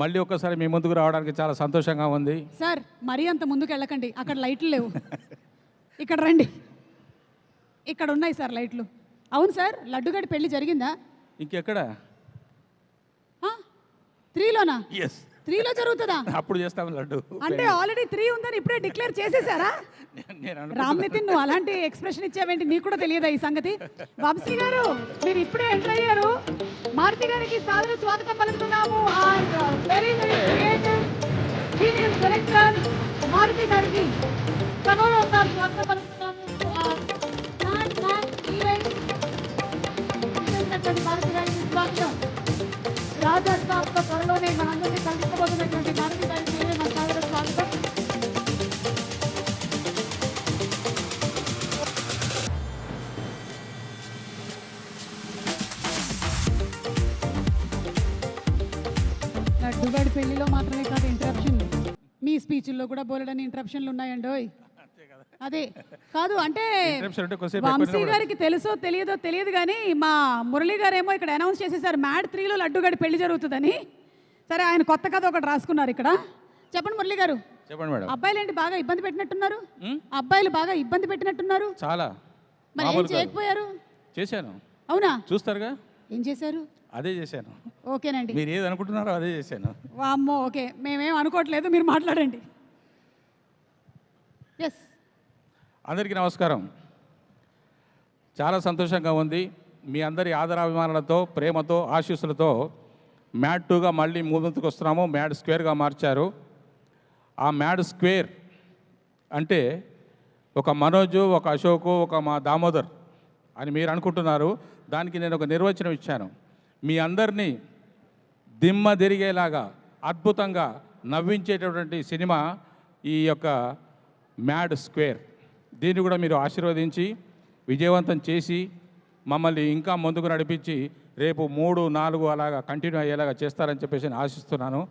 మళ్ళీ ఒక్కసారి మీ ముందుకు రావడానికి చాలా సంతోషంగా ఉంది. సార్ మరీ అంత ముందుకు వెళ్ళకండి. అక్కడ లైట్లు లేవు. ఇక్కడ రండి. ఇక్కడ ఉన్నాయి సార్ లైట్లు. అవును సార్ లడ్డుగడి పెళ్ళి జరిగిందా? ఇంకెక్కడ? త్రీలోనా? ఎస్ త్రీలో జరుగుతుందా? అప్పుడు చేస్తాం లడ్డు. అంటే ఆల్రెడీ త్రీ ఉందని ఇప్పుడే డిక్లేర్ చేసేసారా? రామ్ నితిన్ నువ్వు అలాంటి ఎక్స్ప్రెషన్ ఇచ్చావేంటి? నీకు కూడా తెలియదా ఈ సంగతి? వంశీ గారు మీరు ఇప్పుడే ఎంటర్ అయ్యారు. మారుతి గారికి సాదర స్వాగతం పలుకుతున్నాము. మారుతి గారికి కనోలో సార్ స్వాగతం పలుకుతున్నాము నాట్ నాట్ ఈవెంట్ మారుతి గారికి స్వాగతం రాజస్థాన్లో త్వరలోనే మనందరినీ కలుసుకోబోతున్నటువంటి మారుతి గారికి మా సాదర స్వాగతం లడ్డుగాడి పెళ్ళిలో మాత్రమే కాదు ఇంటరప్షన్ మీ స్పీచ్ల్లో కూడా బోలెడని ఇంటరప్షన్లు ఉన్నాయండోయ్ అదే కాదు అంటే వంశీ గారికి తెలుసో తెలియదో తెలియదు కానీ మా మురళి గారు ఏమో ఇక్కడ అనౌన్స్ చేసేసారు మ్యాడ్ త్రీలో లడ్డుగాడి పెళ్ళి జరుగుతుందని. సరే ఆయన కొత్త కథ ఒకటి రాసుకున్నారు ఇక్కడ. చెప్పండి మురళి గారు. చెప్పండి మేడం. అబ్బాయిలు ఏంటి బాగా ఇబ్బంది పెట్టినట్టున్నారు? అబ్బాయిలు బాగా ఇబ్బంది పెట్టినట్టున్నారు? చాలా. మరి ఏం. చేయకపోయారు? చేశాను. అవునా? చూస్తారుగా? ఏం చేశారు? అదే చేశాను. ఓకేనండి. మీరు ఏది అనుకుంటున్నారో అదే చేశాను. వామ్మో ఓకే. మేమేం అనుకోవట్లేదు మీరు మాట్లాడండి. ఎస్ అందరికీ నమస్కారం. చాలా సంతోషంగా ఉంది. మీ అందరి ఆదరాభిమానాలతో ప్రేమతో ఆశీస్సులతో మ్యాడ్ టూగా మళ్ళీ ముందుకు వస్తున్నాము మ్యాడ్ స్క్వేర్గా మార్చారు. ఆ మ్యాడ్ స్క్వేర్ అంటే ఒక మనోజు ఒక అశోకు ఒక మా దామోదర్ అని మీరు అనుకుంటున్నారు దానికి నేను ఒక నిర్వచనం ఇచ్చాను. మీ అందరినీ దిమ్మ తిరిగేలాగా అద్భుతంగా నవ్వించేటటువంటి సినిమా ఈ యొక్క మ్యాడ్ స్క్వేర్. దీన్ని కూడా మీరు ఆశీర్వదించి విజయవంతం చేసి మమ్మల్ని ఇంకా ముందుకు నడిపించి రేపు మూడు నాలుగు అలాగా కంటిన్యూ అయ్యేలాగా చేస్తారని చెప్పేసి నేను ఆశిస్తున్నాను.